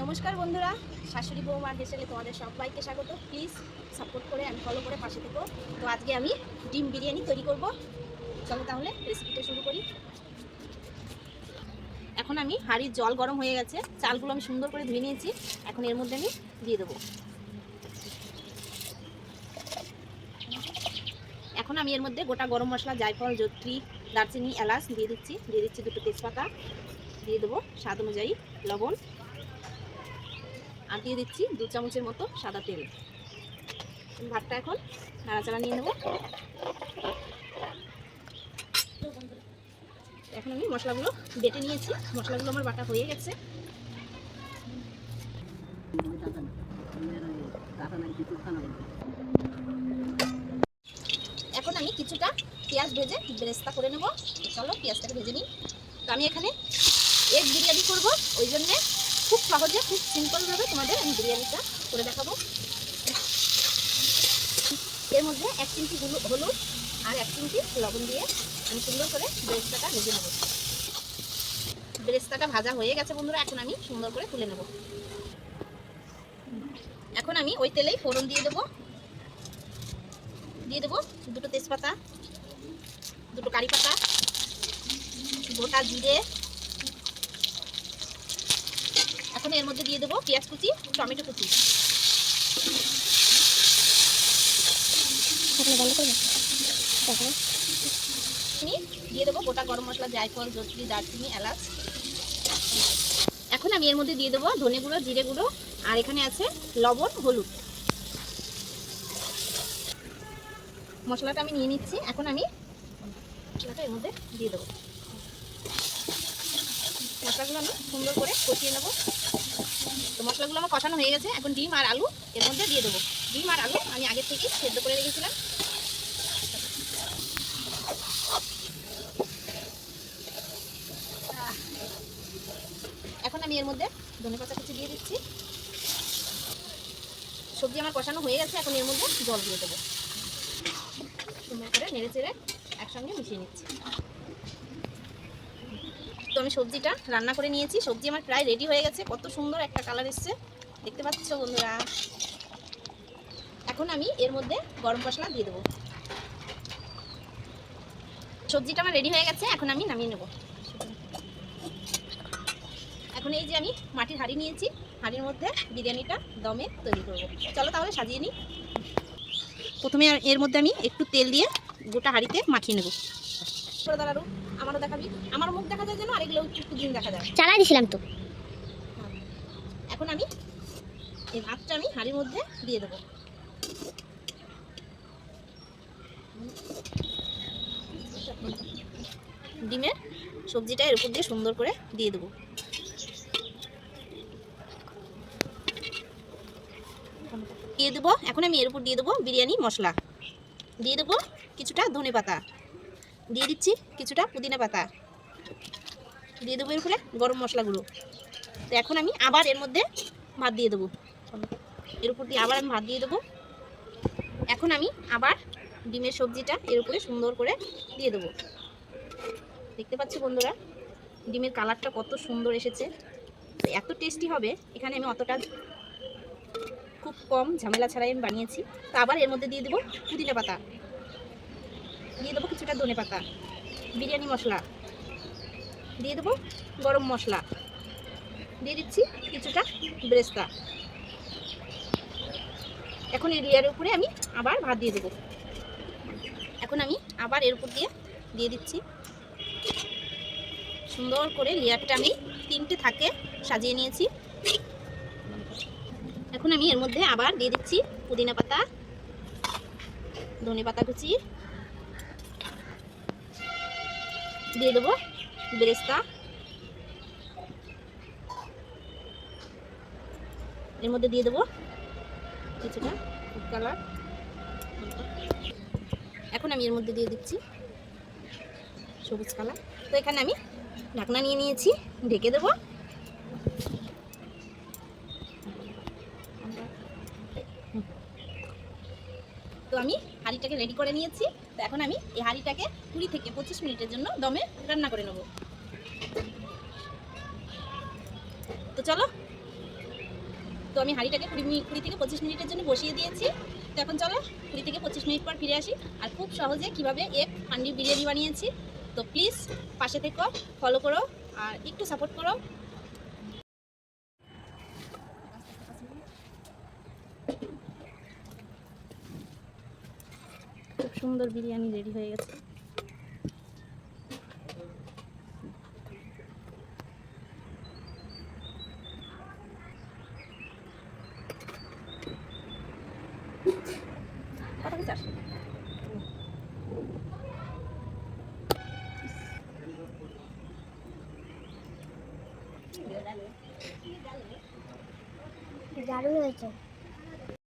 নমস্কার বন্ধুরা, শাশুড়ি বৌমার হেসেলে তোমাদের সবাইকে স্বাগত। প্লিজ সাপোর্ট করে আমি ফলো করে পাশে থেকো। তো আজকে আমি ডিম বিরিয়ানি তৈরি করব। চলো তাহলে রেসিপিটা শুরু করি। এখন আমি হাঁড়ির জল গরম হয়ে গেছে। চালগুলো আমি সুন্দর করে ধুয়ে নিয়েছি। এখন এর মধ্যে আমি দিয়ে দেবো। এখন আমি এর মধ্যে গোটা গরম মশলা, জায়ফল, জত্রি, দারচিনি, এলাচ দিয়ে দিচ্ছি। দিয়ে দিচ্ছি দুটো তেজপাতা। দিয়ে দেবো স্বাদ অনুযায়ী লবণ। আর দিয়ে দিচ্ছি দু চামচের মতো সাদা তেল। ভাতটা এখন নাড়াচাড়া নিয়ে নেব। এখন আমি মশলাগুলো বেটে নিয়েছি। মশলাগুলো আমার বাটা হয়ে গেছে। এখন আমি কিছুটা পেঁয়াজ ভেজে বেরেস্তা করে নেব। চলো পেঁয়াজটাকে ভেজে নিই। তো আমি এখানে এগ বিরিয়ানি করব, ওই জন্যে খুব সহজে, খুব সিম্পলভাবে তোমাদের আমি বিরিয়ানিটা করে দেখাবো। এর মধ্যে এক চিমটি হলু- হলুদ আর এক চিমটি লবণ দিয়ে আমি সুন্দর করে বেরেস্তাটা ভেজে নেব। বেরেস্তাটা ভাজা হয়ে গেছে বন্ধুরা, এখন আমি সুন্দর করে তুলে নেব। এখন আমি ওই তেলেই ফোড়ন দিয়ে দেবো। দিয়ে দেবো দুটো তেজপাতা, দুটো কারি পাতা, গোটা জিরে এখন এর মধ্যে দিয়ে দেবো পেঁয়াজ কুচি টমেটো কুচি। দিয়ে দেবো গোটা গরম মশলা জায়ফল জত্রি দারচিনি এলাচ। এখন আমি এর মধ্যে দিয়ে দেবো ধনে গুঁড়ো জিরে গুঁড়ো আর এখানে আছে লবণ হলুদ। মশলাটা আমি নিয়ে নিচ্ছি। এখন আমি মশলাটা এর মধ্যে দিয়ে দেবো। মশলাগুলো আমি সুন্দর করে কষিয়ে নেব। মশলাগুলো আমার কষানো হয়ে গেছে। এখন ডিম আর আলু এর মধ্যে দিয়ে দেবো। ডিম আর আলু আমি আগের থেকেই সেদ্ধ করে রেখেছিলাম। এখন আমি এর মধ্যে ধনে পাতা কুচি দিয়ে দিচ্ছি। সবজি আমার কষানো হয়ে গেছে, এখন এর মধ্যে জল দিয়ে দেবো। সুন্দর করে নেড়ে চেড়ে একসঙ্গে মিশিয়ে নিচ্ছি। আমি সবজিটা রান্না করে নিয়েছি। সবজি আমার প্রায় রেডি হয়ে গেছে। কত সুন্দর একটা কালার এসছে। দেখতে পাচ্ছ বন্ধুরা? এখন আমি এর মধ্যে গরম মশলা দিয়ে দেবো। সবজিটা আমার রেডি হয়ে গেছে। এখন আমি নামিয়ে নেব। এখন এই যে আমি মাটির হাঁড়ি নিয়েছি। হাঁড়ির মধ্যে বিরিয়ানিটা দমে তৈরি করব। চলো তাহলে সাজিয়ে নিই। প্রথমে এর মধ্যে আমি একটু তেল দিয়ে গোটা হাঁড়িতে মাখিয়ে নেব। করে দাঁড়ারু আমারও দেখাবি। আমার মুখ দেখা যায় যেন আরেকগুলো একটু দিন দেখা যায়। চালাই দিছিলাম তো। এখন আমি এই ভাতটা আমি হাঁড়ির মধ্যে দিয়ে দেবো। ডিমের সবজিটা এর উপর দিয়ে সুন্দর করে দিয়ে দেবো। দিয়ে দেবো এখন আমি এর উপর দিয়ে দেবো বিরিয়ানি মশলা। দিয়ে দেবো কিছুটা ধনে পাতা দিয়ে দিচ্ছি কিছুটা পুদিনা পাতা। দিয়ে দেবো এর উপরে গরম মশলাগুলো তো এখন আমি আবার এর মধ্যে ভাত দিয়ে দেবো। এর উপর দিয়ে আবার আমি ভাত দিয়ে দেবো। এখন আমি আবার ডিমের সবজিটা এর উপরে সুন্দর করে দিয়ে দেবো। দেখতে পাচ্ছি বন্ধুরা, ডিমের কালারটা কত সুন্দর এসেছে। তো এত টেস্টি হবে, এখানে আমি অতটা খুব কম ঝামেলা ছাড়াই আমি বানিয়েছি। তো আবার এর মধ্যে দিয়ে দেবো পুদিনা পাতা। দিয়ে দেবো কিছুটা ধনে পাতা, বিরিয়ানি মশলা, দিয়ে দেবো গরম মশলা, দিয়ে দিচ্ছি কিছুটা ব্রেস্তা। এখন এই লেয়ারের উপরে আমি আবার ভাত দিয়ে দেবো। এখন আমি আবার এর উপর দিয়ে দিয়ে দিচ্ছি। সুন্দর করে লেয়ারটা আমি তিনটে থাকে সাজিয়ে নিয়েছি। এখন আমি এর মধ্যে আবার দিয়ে দিচ্ছি পুদিনা পাতা, ধনে পাতা কুচি দিয়ে দেবো বেরেস্তা। এর মধ্যে দিয়ে দেবো কিছুটা কালার। এখন আমি এর মধ্যে দিয়ে দিচ্ছি সবুজ কালার। তো এখানে আমি ঢাকনা নিয়ে নিয়েছি, ঢেকে দেবো। তো আমি হাঁড়িটাকে রেডি করে নিয়েছি। তো এখন আমি এই হাঁড়িটাকে কুড়ি থেকে পঁচিশ মিনিটের জন্য দমে রান্না করে নেব। তো চলো। তো আমি হাঁড়িটাকে কুড়ি মিনিট কুড়ি থেকে পঁচিশ মিনিটের জন্য বসিয়ে দিয়েছি। তো এখন চলো, কুড়ি থেকে পঁচিশ মিনিট পর ফিরে আসি। আর খুব সহজে কীভাবে এক হান্ডি বিরিয়ানি বানিয়েছি। তো প্লিজ পাশে থেকো ফলো করো, আর একটু সাপোর্ট করো। সুন্দর বিরিয়ানি রেডি হয়ে গেছে। দারুণ হয়েছে।